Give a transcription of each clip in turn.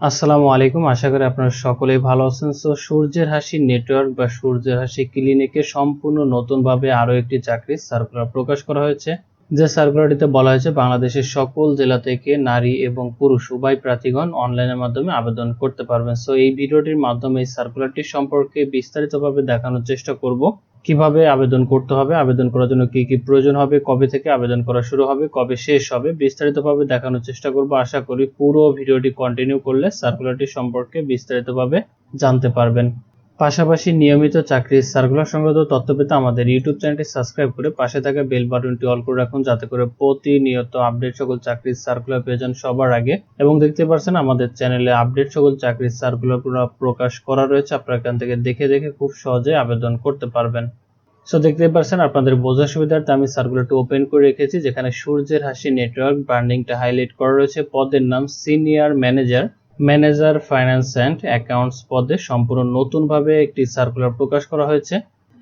আসসালামু আলাইকুম। আশা করি আপনারা সকলেই ভালো আছেন। সো সূর্যের হাসি নেটওয়ার্ক বা সূর্যের হাসি ক্লিনিকে সম্পূর্ণ নতুনভাবে আরও একটি চাকরির সার্কুলার প্রকাশ করা হয়েছে। যে সার্কুলারটিতে বলা হয়েছে, বাংলাদেশের সকল জেলা থেকে নারী এবং পুরুষ, উভয় প্রার্থীগণ অনলাইনের মাধ্যমে আবেদন করতে পারবেন। সো এই ভিডিওটির মাধ্যমে এই সার্কুলারটি সম্পর্কে বিস্তারিতভাবে দেখানোর চেষ্টা করব। কীভাবে আবেদন করতে হবে, আবেদন করার জন্য কি কি প্রয়োজন হবে, কবে থেকে আবেদন করা শুরু হবে, কবে শেষ হবে, বিস্তারিতভাবে দেখানোর চেষ্টা করব। আশা করি পুরো ভিডিওটি কন্টিনিউ করলে সার্কুলারটি সম্পর্কে বিস্তারিতভাবে জানতে পারবেন। পাশাপাশি নিয়মিত চাকরির সার্কুলার সংক্রান্ত তথ্য পেতে আমাদের ইউটিউব চ্যানেলটি সাবস্ক্রাইব করে পাশে থাকা বেল বাটনটি অল করে রাখুন যাতে করে প্রতিনিয়ত আপডেট সকল চাকরির সার্কুলার পেয়ে যান সবার আগে। এবং দেখতে পাচ্ছেন, আমাদের চ্যানেলে আপডেট সকল চাকরির সার্কুলার প্রকাশ করা রয়েছে। আপনারা এখান থেকে দেখে দেখে খুব সহজে আবেদন করতে পারবেন। সো, দেখতে পাচ্ছেন, আপনাদের বোঝার সুবিধার্থে আমি সার্কুলারটি ওপেন করে রেখেছি, যেখানে সূর্যের হাসি নেটওয়ার্ক, ব্র্যান্ডিংটা হাইলাইট করা রয়েছে। পদের নাম senior manager. Manager, finance and accounts পদে সম্পূর্ণ নতুনভাবে একটি সার্কুলার প্রকাশ করা হয়েছে।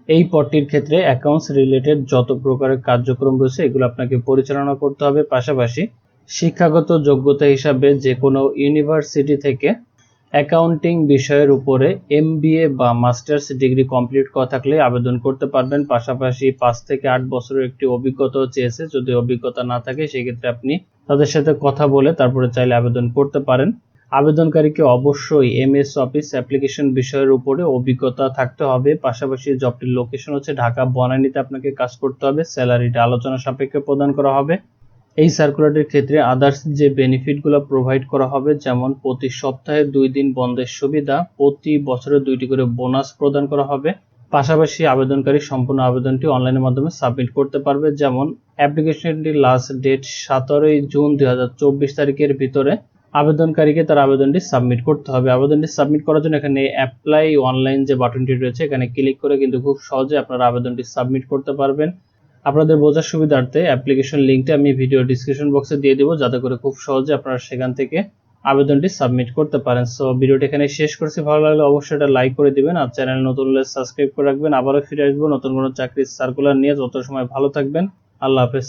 এই পদটির ক্ষেত্রে অ্যাকাউন্টস রিলেটেড যত প্রকারের কার্যক্রম রয়েছে, এগুলো আপনাকে পরিচালনা করতে হবে। পাশাপাশি শিক্ষাগত যোগ্যতা হিসাবে যে কোনো ইউনিভার্সিটি থেকে অ্যাকাউন্টিং বিষয়ের উপরে এমবিএ বা মাস্টার্স ডিগ্রি কমপ্লিট করা থাকলে আবেদন করতে পারবেন। পাশাপাশি পাঁচ থেকে আট বছরের একটি অভিজ্ঞতাও চেয়েছে। যদি অভিজ্ঞতা না থাকে, সেক্ষেত্রে আপনি তাদের সাথে কথা বলে তারপরে চাইলে আবেদন করতে পারেন। আবেদনকারীকে অবশ্যই এমএস অফিস অ্যাপ্লিকেশন বিষয়ের উপরে অভিজ্ঞতা থাকতে হবে। পাশাপাশি জবটির লোকেশন হচ্ছে ঢাকা। বনানীতে আপনাকে কাজ করতে হবে। স্যালারিটা আলোচনা সাপেক্ষে প্রদান করা হবে। এই সার্কুলারের ক্ষেত্রে আদার্স যে বেনিফিটগুলো প্রোভাইড করা হবে, যেমন প্রতি সপ্তাহে দুই দিন বন্ধের সুবিধা, প্রতি বছরে দুইটি করে বোনাস প্রদান করা হবে। পাশাপাশি আবেদনকারী সম্পূর্ণ আবেদনটি অনলাইনের মাধ্যমে সাবমিট করতে পারবে। যেমন অ্যাপ্লিকেশনটির লাস্ট ডেট সতেরোই জুন দুই হাজার চব্বিশ তারিখের ভিতরে। আবেদনকারীকে তার আবেদনটি সাবমিট করতে হবে। আবেদনটি সাবমিট করার জন্য এখানে অ্যাপ্লাই অনলাইন যে বাটনটি রয়েছে, এখানে ক্লিক করে কিন্তু খুব সহজে আপনারা আবেদনটি সাবমিট করতে পারবেন। আপনাদের বোঝার সুবিধার্থে অ্যাপ্লিকেশন লিঙ্কটা আমি ভিডিও ডিসক্রিপশন বক্সে দিয়ে দেবো, যাতে করে খুব সহজে আপনারা সেখান থেকে আবেদনটি সাবমিট করতে পারেন। সো ভিডিওটি এখানে শেষ করছি। ভালো লাগলে অবশ্যই এটা লাইক করে দিবেন আর চ্যানেল নতুন হলে সাবস্ক্রাইব করে রাখবেন। আবারও ফিরে আসব নতুন কোনো চাকরির সার্কুলার নিয়ে। যত সময় ভালো থাকবেন, আল্লাহ হাফেজ।